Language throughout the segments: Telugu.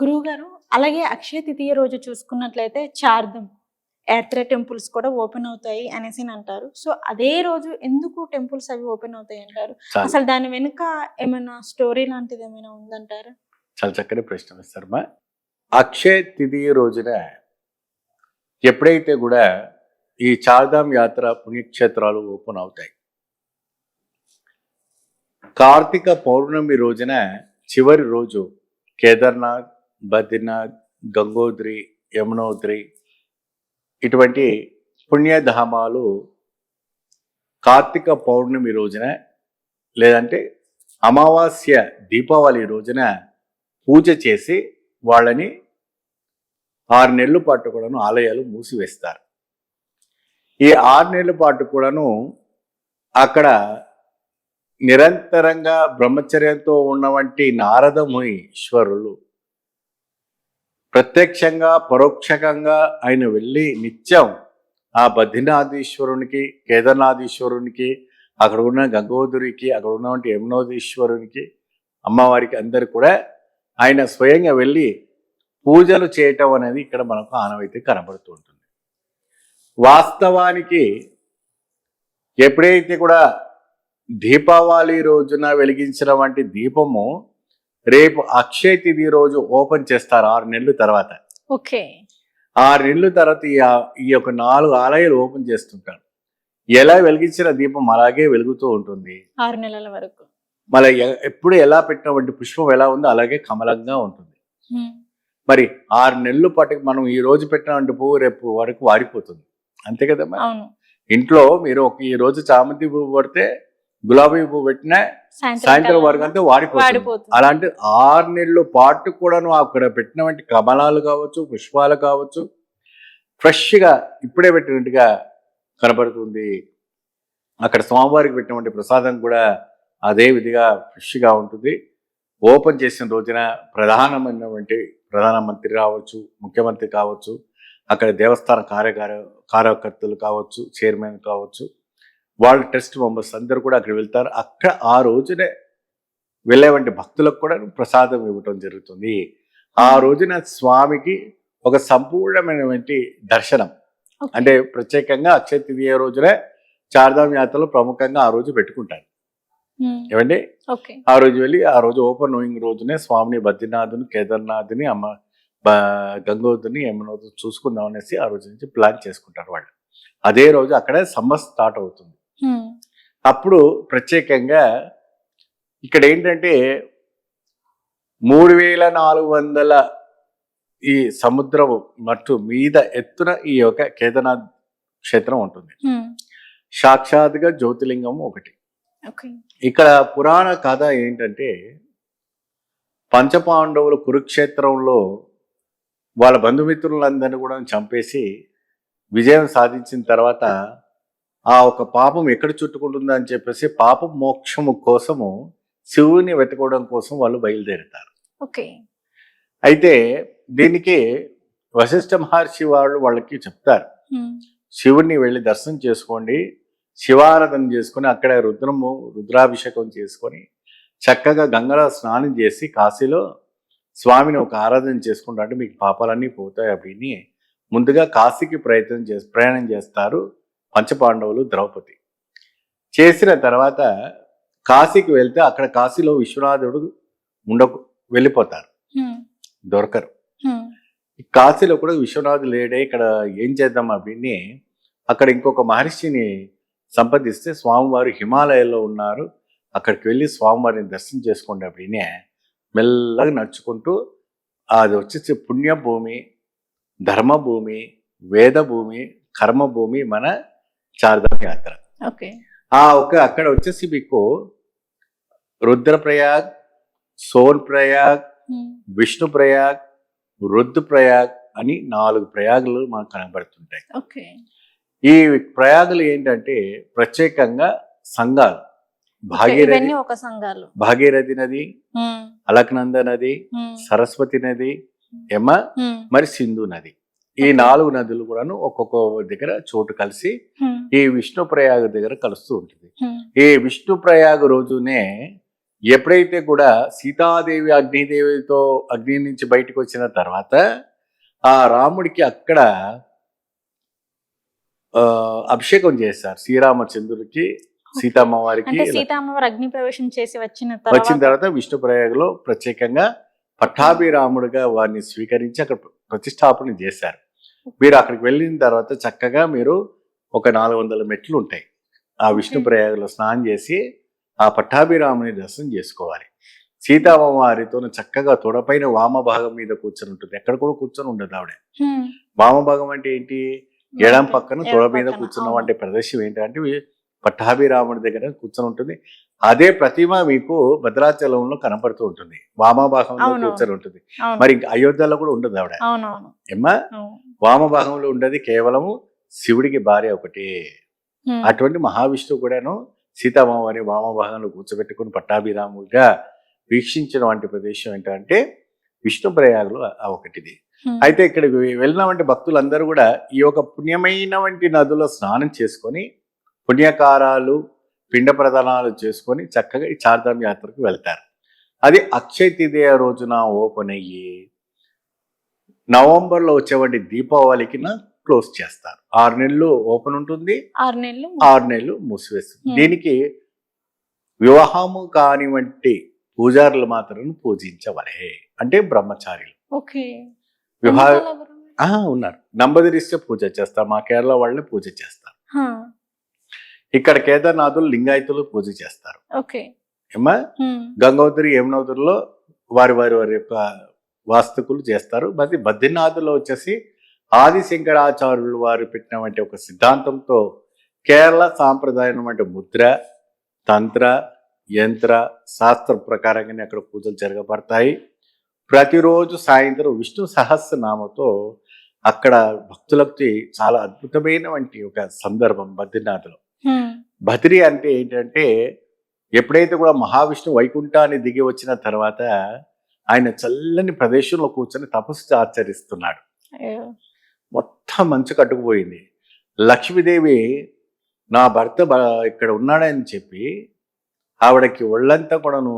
గురువు గారు అలాగే అక్షయ తృతీయ రోజు చూసుకున్నట్లయితే చార్ధం యాత్ర టెంపుల్స్ కూడా ఓపెన్ అవుతాయి అనేసి అని అంటారు. సో అదే రోజు ఎందుకు టెంపుల్స్ అవి ఓపెన్ అవుతాయి అంటారు? అసలు దాని వెనుక ఏమైనా స్టోరీ లాంటిది ఏమైనా ఉందంటారా? చాలా చక్కని ప్రశ్న వేస్తారమ్మా అక్షయ తిథి రోజున ఎప్పుడైతే కూడా ఈ చార్ధామ్ యాత్ర పుణ్యక్షేత్రాలు ఓపెన్ అవుతాయి కార్తీక పౌర్ణమి రోజున చివరి రోజు కేదార్నాథ్ బద్రీనాథ్ గంగోత్రి యమునోత్రి ఇటువంటి పుణ్యధామాలు కార్తీక పౌర్ణమి రోజున లేదంటే అమావాస్య దీపావళి రోజున పూజ చేసి వాళ్ళని ఆరు నెలల పాటు కూడాను ఆలయాలు మూసివేస్తారు. ఈ ఆరు నెలల పాటు కూడాను అక్కడ నిరంతరంగా బ్రహ్మచర్యంతో ఉన్నవంటి నారదముని ఈశ్వరులు ప్రత్యక్షంగా పరోక్షకంగా ఆయన వెళ్ళి నిత్యం ఆ బద్రీనాథీశ్వరునికి కేదార్నాథీశ్వరునికి అక్కడ ఉన్న గంగోదరికి అక్కడ ఉన్నటువంటి యమునోదీశ్వరునికి అమ్మవారికి అందరు కూడా ఆయన స్వయంగా వెళ్ళి పూజలు చేయటం అనేది ఇక్కడ మనకు ఆనవైతే కనబడుతూ ఉంటుంది. వాస్తవానికి ఎప్పుడైతే కూడా దీపావళి రోజున వెలిగించిన వంటి దీపము రేపు అక్షయ తిథి రోజు ఓపెన్ చేస్తారు ఆరు నెలల తర్వాత. ఓకే. ఆరు నెలల తర్వాత ఈ యొక్క నాలుగు ఆలయాలు ఓపెన్ చేస్తుంటారు. ఎలా వెలిగించిన దీపం అలాగే వెలుగుతూ ఉంటుంది. ఆరు నెలల వరకు. మళ్ళీ ఎప్పుడు ఎలా పెట్టినటువంటి పుష్పం ఎలా ఉందో అలాగే కమలంగా ఉంటుంది. మరి ఆరు నెలలు పాటు మనం ఈ రోజు పెట్టినటువంటి పువ్వు రేపు వరకు వాడిపోతుంది. అంతే కదమ్మా అవును. ఇంట్లో మీరు ఒక ఈ రోజు చామంతి పువ్వు పడితే గులాబీ పువ్వు పెట్టినా సాయంత్రం వరకు అంతా వాడిపోతుంది. అలాంటి ఆరు నెలల పాటు కూడాను అక్కడ పెట్టినటువంటి కమలాలు కావచ్చు పుష్పాలు కావచ్చు ఫ్రెష్గా ఇప్పుడే పెట్టినట్టుగా కనబడుతుంది అక్కడ స్వామివారికి పెట్టినటువంటి ప్రసాదం కూడా అదే విధిగా ఫ్రెష్గా ఉంటుంది. ఓపెన్ చేసిన రోజున ప్రధానమైనటువంటి ప్రధానమంత్రి కావచ్చు ముఖ్యమంత్రి కావచ్చు అక్కడ దేవస్థాన కార్యకార కార్యకర్తలు కావచ్చు చైర్మన్ కావచ్చు వాళ్ళ ట్రస్ట్ మెంబర్స్ అందరూ కూడా అక్కడ వెళ్తారు. అక్కడ ఆ రోజునే వెళ్ళేవంటి భక్తులకు కూడా ప్రసాదం ఇవ్వటం జరుగుతుంది. ఆ రోజున స్వామికి ఒక సంపూర్ణమైనటువంటి దర్శనం. అంటే ప్రత్యేకంగా అక్షయ తృతీయ రోజునే చార్ధామ్ యాత్రలు ప్రముఖంగా ఆ రోజు పెట్టుకుంటారు. హ్మ్. ఏమండి? ఆ రోజు వెళ్ళి ఆ రోజు ఓపెన్ నోయింగ్ రోజునే స్వామిని బద్రీనాథుని కేదార్నాథ్ని అమ్మ గంగోత్రిని యమునోత్రి చూసుకుందాం అనేసి ఆ రోజు నుంచి ప్లాన్ చేసుకుంటారు వాళ్ళు. అదే రోజు అక్కడ సమ్మర్ స్టార్ట్ అవుతుంది. అప్పుడు ప్రత్యేకంగా ఇక్కడ ఏంటంటే మూడు వేల నాలుగు వందల ఈ సముద్రం మట్టు మీద ఎత్తున ఈ యొక్క కేదార్నాథ్ క్షేత్రం ఉంటుంది. సాక్షాత్గా జ్యోతిలింగం ఒకటి. ఇక్కడ పురాణ కథ ఏంటంటే పంచపాండవులు కురుక్షేత్రంలో వాళ్ళ బంధుమిత్రులందరినీ కూడా చంపేసి విజయం సాధించిన తర్వాత ఆ ఒక పాపం ఎక్కడ చుట్టుకుంటుందో అని చెప్పేసి పాప మోక్షము కోసము శివుని వెతుకోవడం కోసం వాళ్ళు బయలుదేరుతారు ఓకే అయితే దీనికి వశిష్ఠ మహర్షి వాళ్ళు వాళ్ళకి చెప్తారు హ్మ్. శివుణ్ణి వెళ్ళి దర్శనం చేసుకోండి శివారాధన చేసుకొని అక్కడ రుద్రము రుద్రాభిషేకం చేసుకొని చక్కగా గంగలో స్నానం చేసి కాశీలో స్వామిని ఒక ఆరాధన చేసుకుంటా అంటే మీకు పాపాలన్నీ పోతాయి அப்படின்னு ముందుగా కాశీకి ప్రయత్నం చేసి ప్రయాణం చేస్తారు పంచపాండవులు ద్రౌపది. చేసిన తర్వాత కాశీకి వెళ్తే అక్కడ కాశీలో విశ్వనాథుడు ఉండ వెళ్ళిపోతారు. దొరకరు. కాశీలో కూడా విశ్వనాథుడు లేడే ఇక్కడ ఏం చేద్దాం అవిని అక్కడ ఇంకొక మహర్షిని సంపాదిస్తే స్వామివారు హిమాలయాల్లో ఉన్నారు. అక్కడికి వెళ్ళి స్వామివారిని దర్శనం చేసుకోండి అప్పుడే మెల్లగా నడుచుకుంటూ అది వచ్చేసి పుణ్యభూమి ధర్మభూమి వేదభూమి కర్మభూమి మన చార్ధామ్ యాత్ర ఓకే ఆ ఒక అక్కడ వచ్చేసి మీకు రుద్రప్రయాగ్ సోన్ ప్రయాగ్. విష్ణు ప్రయాగ్ రుద్ర ప్రయాగ్ అని నాలుగు ప్రయాగులు మనకు కనబడుతుంటాయి ఓకే ఈ ప్రయాగులు ఏంటంటే ప్రత్యేకంగా సంఘాలు. భాగీరథి ఒక సంఘాలు భాగీరథి నది. అలక్నంద నది. సరస్వతి నది ఎమ. మరి సింధు నది ఈ నాలుగు నదులు కూడాను ఒక్కొక్క దగ్గర చోటు కలిసి. ఈ విష్ణు ప్రయాగ దగ్గర కలుస్తూ ఉంటుంది. ఈ విష్ణు ప్రయాగ రోజునే ఎప్పుడైతే కూడా సీతాదేవి అగ్నిదేవితో అగ్ని నుంచి బయటకు వచ్చిన తర్వాత ఆ రాముడికి అక్కడ ఆ, అభిషేకం చేశారు శ్రీరామచంద్రుడికి సీతమ్మ వారికి అంటే సీతామ్మవారు అగ్ని ప్రవేశం చేసి వచ్చిన వచ్చిన తర్వాత తర్వాత విష్ణు ప్రయాగలో ప్రత్యేకంగా పట్టాభిరాముడుగా వారిని స్వీకరించి అక్కడ ప్రతిష్టాపన చేశారు మీరు అక్కడికి వెళ్ళిన తర్వాత చక్కగా మీరు ఒక నాలుగు వందల మెట్లు ఉంటాయి ఆ విష్ణు. ప్రయాగలో స్నానం చేసి ఆ పట్టాభిరాముని దర్శనం చేసుకోవాలి సీతామ్మవారితో చక్కగా తొడపైన వామ భాగం మీద కూర్చొని ఉంటుంది ఎక్కడ కూడా కూర్చొని ఉండదు ఆవిడ హ్మ్. వామ భాగం అంటే ఏంటి ఎడం పక్కన తొడ మీద కూర్చున్నాం. అంటే ప్రదేశం ఏంటంటే పట్టాభిరాముడి దగ్గర కూర్చొని ఉంటుంది అదే ప్రతిమ మీకు భద్రాచలంలో కనపడుతూ ఉంటుంది వామభాగంలో. కూర్చొని ఉంటుంది మరి అయోధ్యలో కూడా ఉండదు ఆవిడ ఏమ్మా. వామభాగంలో ఉండేది కేవలము శివుడికి భార్య ఒకటి. అటువంటి మహావిష్ణువు కూడాను సీతామామని వామభాగంలో కూర్చోబెట్టుకుని పట్టాభిరాముడిగా వీక్షించిన వంటి ప్రదేశం ఏంటంటే విష్ణు ప్రయాగలు ఆ ఒకటిది. అయితే ఇక్కడికి వెళ్ళినవంటి భక్తులందరూ కూడా ఈ యొక్క పుణ్యమైన వంటి నదులో స్నానం చేసుకొని పుణ్యకారాలు పిండ ప్రదానాలు చేసుకొని చక్కగా ఈ చార్ధామ్ యాత్రకు వెళ్తారు. అది అక్షయ తృతీయ రోజున ఓపెన్ అయ్యి నవంబర్లో వచ్చేవంటి దీపావళికి క్లోజ్ చేస్తారు. ఆరు నెలలు ఓపెన్ ఉంటుంది. ఆరు నెలలు ఆరు నెలలు మూసివేస్తుంది. దీనికి వివాహము కానివంటి పూజారులు మాత్రం పూజించవలే. అంటే బ్రహ్మచారులు. ఓకే. వివాహ ఉన్నారు? నంబదిరిస్తే పూజ చేస్తారు. మా కేరళ వాళ్ళే పూజ చేస్తారు. ఇక్కడ కేదార్నాథులు లింగాయతులు పూజ చేస్తారు. ఓకే. ఏమా హ్మ్. గంగోదరి యమునోదరిలో వారి వారి వారి యొక్క వాస్తుకులు చేస్తారు. మరి బద్రీనాథులో వచ్చేసి ఆదిశంకరాచార్యులు వారు పెట్టినటువంటి ఒక సిద్ధాంతంతో కేరళ సాంప్రదాయం అంటే ముద్ర తంత్ర యంత్ర శాస్త్ర ప్రకారంగానే అక్కడ పూజలు జరగబడతాయి. ప్రతిరోజు సాయంత్రం విష్ణు సహస్రనామతో అక్కడ భక్తులకి చాలా అద్భుతమైనటువంటి ఒక సందర్భం బద్రీనాథ్లో. బద్రి అంటే ఏంటంటే ఎప్పుడైతే కూడా మహావిష్ణు వైకుంఠాన్ని దిగి వచ్చిన తర్వాత ఆయన చల్లని ప్రదేశంలో కూర్చొని తపస్సు ఆచరిస్తున్నాడు. మొత్తం మంచు కట్టుకుపోయింది. లక్ష్మీదేవి నా భర్త ఇక్కడ ఉన్నాడని చెప్పి ఆవిడకి ఒళ్ళంతా కూడాను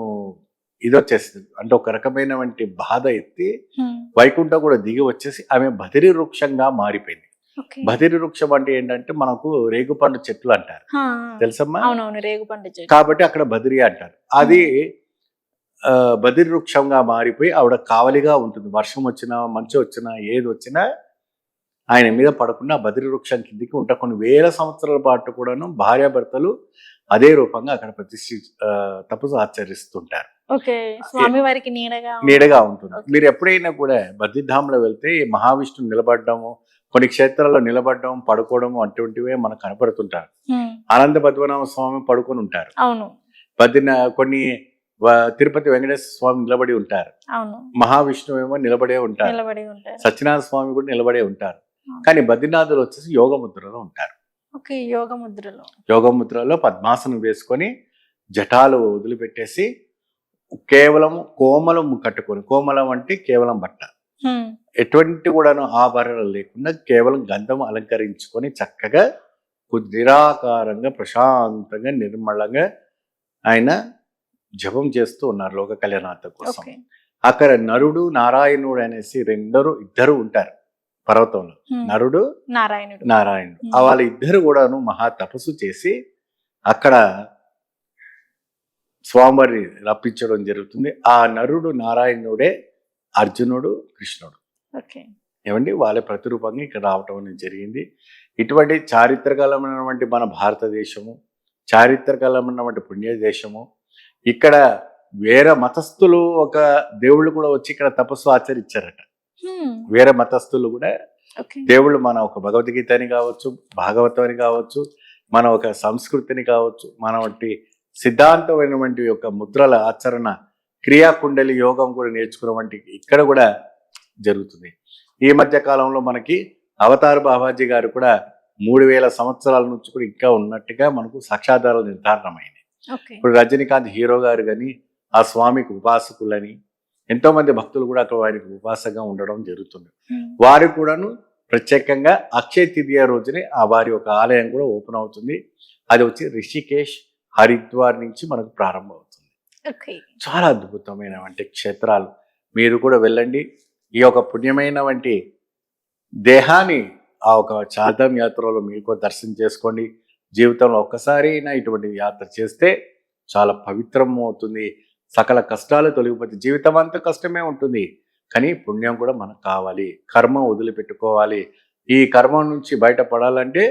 ఇది వచ్చేసింది అంటే ఒక రకమైనటువంటి బాధ ఎత్తి. వైకుంఠం కూడా దిగి వచ్చేసి ఆమె బదిరి వృక్షంగా మారిపోయింది. బదిరి వృక్షం అంటే ఏంటంటే మనకు రేగుపండు చెట్లు అంటారు. తెలుసమ్మా? కాబట్టి అక్కడ బదిరి అంటారు. అది బదిరి వృక్షంగా మారిపోయి ఆవిడ కావలిగా ఉంటుంది. వర్షం వచ్చినా మంచు వచ్చినా ఏది వచ్చినా ఆయన మీద పడకుండా బదిరి వృక్షం కిందికి ఉంటా. కొన్ని వేల సంవత్సరాల పాటు కూడాను భార్యాభర్తలు అదే రూపంగా అక్కడ ప్రతిష్ఠి తపస్సు ఆచరిస్తుంటారు. నీడగా ఉంటుంది. మీరు ఎప్పుడైనా కూడా బద్రిధాంలో వెళ్తే మహావిష్ణువు నిలబడడము కొన్ని క్షేత్రాల్లో నిలబడడం పడుకోవడము అటువంటివే మనకు కనపడుతుంటారు. ఆనంద పద్మనాభ స్వామి పడుకొని ఉంటారు. అవును. బద్రిన కొన్ని తిరుపతి వెంకటేశ్వర స్వామి నిలబడి ఉంటారు. అవును. మహావిష్ణువు ఏమో నిలబడే ఉంటారు. సత్యనారాయణ స్వామి కూడా నిలబడే ఉంటారు. కానీ బద్రీనాథులు వచ్చేసి యోగ ముద్రలో ఉంటారు. యోగ ముద్రలో యోగ ముద్రలో పద్మాసనం వేసుకొని జటాలు వదిలిపెట్టేసి కేవలం కోమలం కట్టుకొని కోమలం అంటే కేవలం బట్ట. ఎటువంటి కూడాను ఆభరణలు లేకుండా కేవలం గంధం అలంకరించుకొని చక్కగా కొద్ది నిరాకారంగా ప్రశాంతంగా నిర్మలంగా ఆయన జపం చేస్తూ ఉన్నారు లోక కళ్యాణార్థం కోసం. అక్కడ నరుడు నారాయణుడు అనేసి రెండరు ఇద్దరు ఉంటారు పర్వతంలో. నరుడు నారాయణుడు. నారాయణుడు. ఆ వాళ్ళ ఇద్దరు కూడాను మహా తపస్సు చేసి అక్కడ స్వామివారిని రప్పించడం జరుగుతుంది. ఆ నరుడు నారాయణుడే అర్జునుడు కృష్ణుడు. ఏమండి? వాళ్ళ ప్రతిరూపంగా ఇక్కడ రావటం అనేది జరిగింది. ఇటువంటి చారిత్రకలమైనటువంటి మన భారతదేశము చారిత్రకలమైనటువంటి పుణ్య దేశము ఇక్కడ వేరే మతస్థులు ఒక దేవుళ్ళు కూడా వచ్చి ఇక్కడ తపస్సు ఆచరించారట. వేరే మతస్థులు కూడా దేవుళ్ళు మన ఒక భగవద్గీతని కావచ్చు భాగవతం అని కావచ్చు మన ఒక సంస్కృతిని కావచ్చు మన వంటి సిద్ధాంతమైనటువంటి యొక్క ముద్రల ఆచరణ క్రియాకుండలి యోగం కూడా నేర్చుకున్న వంటి ఇక్కడ కూడా జరుగుతుంది. ఈ మధ్య కాలంలో మనకి అవతార్ బాబాజీ గారు కూడా మూడు వేల సంవత్సరాల నుంచి కూడా ఇంకా ఉన్నట్టుగా మనకు సాక్షాధారాలు నిర్ధారణమైంది ఇప్పుడు రజనీకాంత్ హీరో గారు కానీ ఆ స్వామికి ఉపాసకులని ఎంతో మంది భక్తులు కూడా అక్కడ వారికి ఉపాసగా ఉండడం జరుగుతుంది. వారు కూడాను ప్రత్యేకంగా అక్షయ తృతీయ రోజునే ఆ వారి యొక్క ఆలయం కూడా ఓపెన్ అవుతుంది. అది వచ్చి రిషికేష్ హరిద్వార్ నుంచి మనకు ప్రారంభం చాలా అద్భుతమైన వంటి క్షేత్రాలు. మీరు కూడా వెళ్ళండి. ఈ యొక్క పుణ్యమైన వంటి దేహాన్ని ఆ ఒక చార్ధామ్ యాత్రలో మీరు కూడా దర్శనం చేసుకోండి. జీవితంలో ఒక్కసారి అయినా ఇటువంటి యాత్ర చేస్తే చాలా పవిత్రం అవుతుంది. సకల కష్టాలు తొలగిపోతే జీవితం అంతా కష్టమే ఉంటుంది. కానీ పుణ్యం కూడా మనకు కావాలి. కర్మ వదిలిపెట్టుకోవాలి. ఈ కర్మ నుంచి బయటపడాలంటే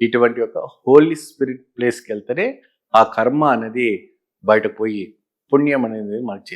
ఇటువంటి ఒక హోలీ స్పిరిట్ ప్లేస్కి వెళ్తేనే ఆ కర్మ అనేది బయటకు పోయి పుణ్యం అనేది మనకు చేరుతుంది